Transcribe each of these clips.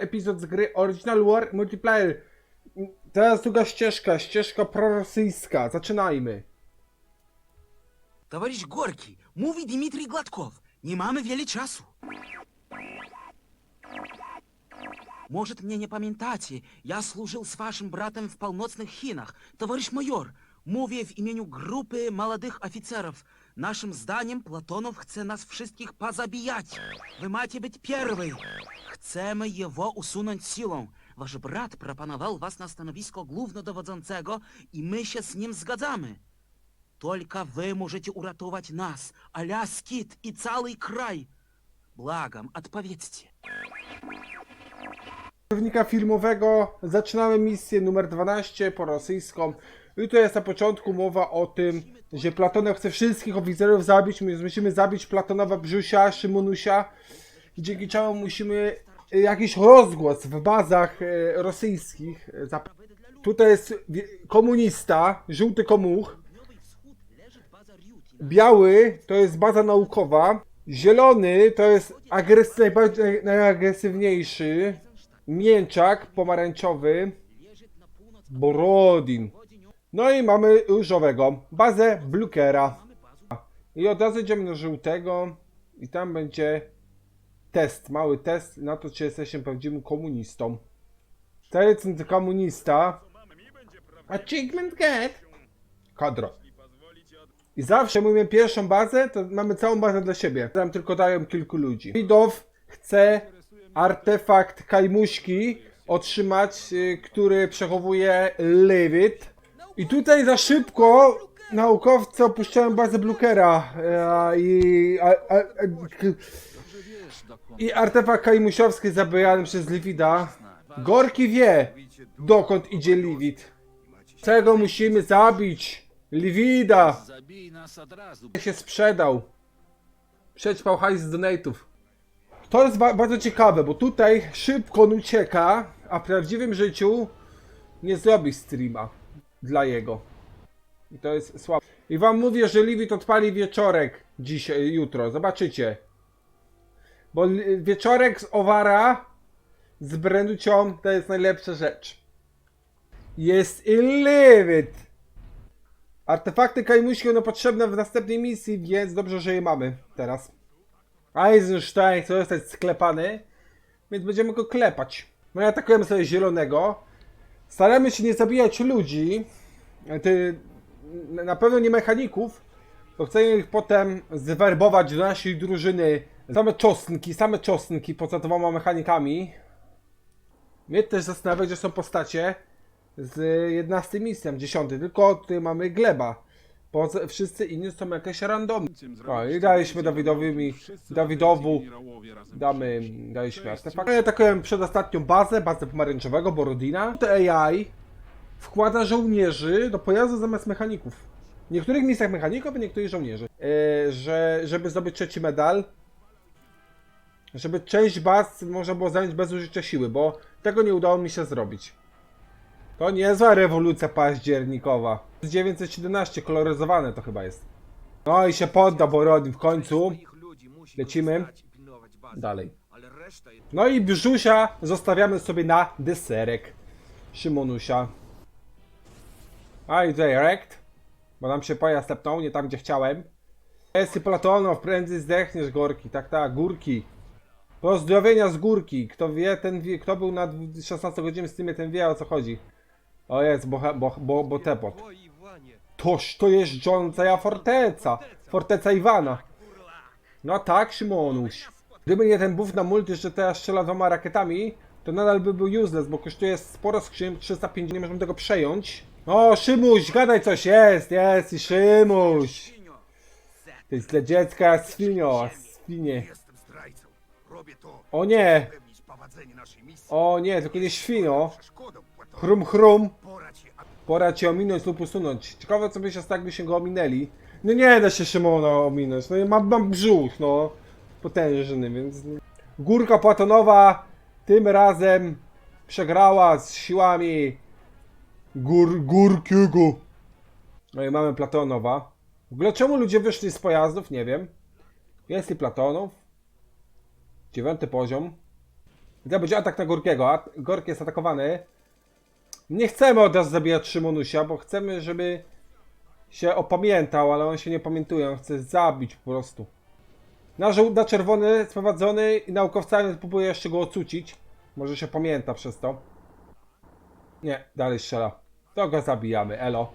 epizod z gry Original War Multiplayer. Teraz druga ścieżka, ścieżka prorosyjska. Zaczynajmy. Товарищ Горький, mówi Dmitrij Gładkow. Nie mamy wiele czasu. Может, mnie nie pamiętacie, ja służył z waszym bratem w północnych Chinach. Товарищ майор, Mówię w imieniu grupy młodych oficerów. Naszym zdaniem Platonow chce nas wszystkich pozabijać. Wy macie być pierwszy. Chcemy jego usunąć siłą. Wasz brat proponował was na stanowisko głównodowodzącego i my się z nim zgadzamy. Tylko wy możecie uratować nas, Alaskit i cały kraj. Błagam, odpowiedzcie. Kierownika filmowego zaczynamy misję numer 12 po rosyjską. I tu jest na początku mowa o tym, że Platonow chce wszystkich oficerów zabić. My musimy zabić Platonowa, Brzusia, Szymonusia. Dzięki czemu musimy jakiś rozgłos w bazach e, rosyjskich. Tutaj jest komunista, żółty komuch. Biały to jest baza naukowa. Zielony to jest agres najbardziej najagresywniejszy. Mięczak pomarańczowy. Borodin. No i mamy różowego. Bazę Blukera. I od razu idziemy do żółtego. I tam będzie test, mały test na to, czy jesteśmy prawdziwym komunistą. Telecyn komunista. Achievement get. Kadro. I zawsze mówimy pierwszą bazę, to mamy całą bazę dla siebie. Tam tylko dają kilku ludzi. Widow chce artefakt Kajmuśki otrzymać, y, który przechowuje Levit. I tutaj za szybko naukowcy opuszczają bazę Blukera e, i, i artefakt kajmusiowski zabijany przez Livida. Gorki wie, dokąd idzie Livid. Czego musimy zabić? Livida! się sprzedał. Przećpał hajs z donate'ów. To jest ba bardzo ciekawe, bo tutaj szybko on ucieka, a w prawdziwym życiu nie zrobi streama dla jego. I to jest słabe. I wam mówię, że Livit odpali wieczorek dzisiaj, jutro. Zobaczycie. Bo wieczorek z Owara z Brenucią to jest najlepsza rzecz. Jest i. Artefakty Kajmuśki będą potrzebne w następnej misji, więc dobrze, że je mamy teraz. Eisenstein chce zostać sklepany, więc będziemy go klepać. No i atakujemy sobie zielonego. Staramy się nie zabijać ludzi, ty, na pewno nie mechaników, bo chcemy ich potem zwerbować do naszej drużyny. Same czosnki, same czosnki poza dwoma mechanikami. Mnie też zastanawia, że są postacie z 11 misją, 10, tylko tutaj mamy Gleba. Poza, wszyscy inni są jakieś randomy. O, i daliśmy Dawidowi, mi, Dawidowu, damy, daliśmy artefakt. Ja atakuję przedostatnią bazę, bazę pomarańczowego, Borodina. To AI wkłada żołnierzy do pojazdu zamiast mechaników. W niektórych miejscach mechaników, a niektórych żołnierzy. E, że, żeby zdobyć trzeci medal, żeby część baz można było zająć bez użycia siły, bo tego nie udało mi się zrobić. To niezła rewolucja październikowa. 917, koloryzowane to chyba jest. No i się podda Borodin w końcu. Lecimy. Dalej. No i Brzusia zostawiamy sobie na deserek. Szymonusia. A i rekt. Bo nam się pojazd stepnął, nie tam gdzie chciałem. Jest Platonow, prędzej zdechniesz Gorki. Tak, tak, Górki. Pozdrowienia z górki. Kto wie, ten wie, kto był na 16 godziny z tym, ten wie o co chodzi. O jest, bo, bo, bo, bo tepot. Toż to jest rządza forteca. Forteca Iwana. No tak, Szymonuś. Gdyby nie ten buff na multi, że teraz strzela dwoma rakietami, to nadal by był useless, bo kosztuje sporo skrzyń, 350, nie możemy tego przejąć. O, Szymuś, gadaj coś, jest, jest i Szymuś. To jest dla dziecka świnio, świnie. O nie, o nie, tylko nie świno. Chrum, chrum. Pora cię ominąć lub usunąć. Ciekawe co by się jakby się go ominęli. No nie da się Szymona ominąć. No mam, mam brzuch, no. Potężny, więc... Górka Platonowa tym razem przegrała z siłami gór, Górkiego. No i mamy Platonowa. W ogóle czemu ludzie wyszli z pojazdów? Nie wiem. Jest i Platonow. Dziewiąty poziom. To będzie atak na Gorkiego. A Gorki jest atakowany. Nie chcemy od razu zabijać Szymonusia, bo chcemy, żeby się opamiętał, ale on się nie pamiętuje, on chce zabić po prostu. Na, na czerwony sprowadzony i naukowcami próbuje jeszcze go ocucić. Może się pamięta przez to. Nie, dalej strzela. To go zabijamy, elo.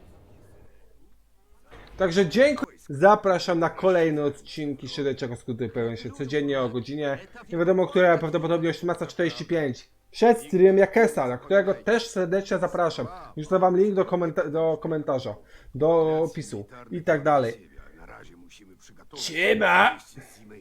Także dziękuję. Zapraszam na kolejne odcinki Szydeczego Skuty. Pojawią się codziennie o godzinie. Nie wiadomo, która prawdopodobnie 18.45. Przed streamem Jakesa, na którego też serdecznie zapraszam. Już wam link do, komenta- do komentarza, do opisu i tak dalej. Na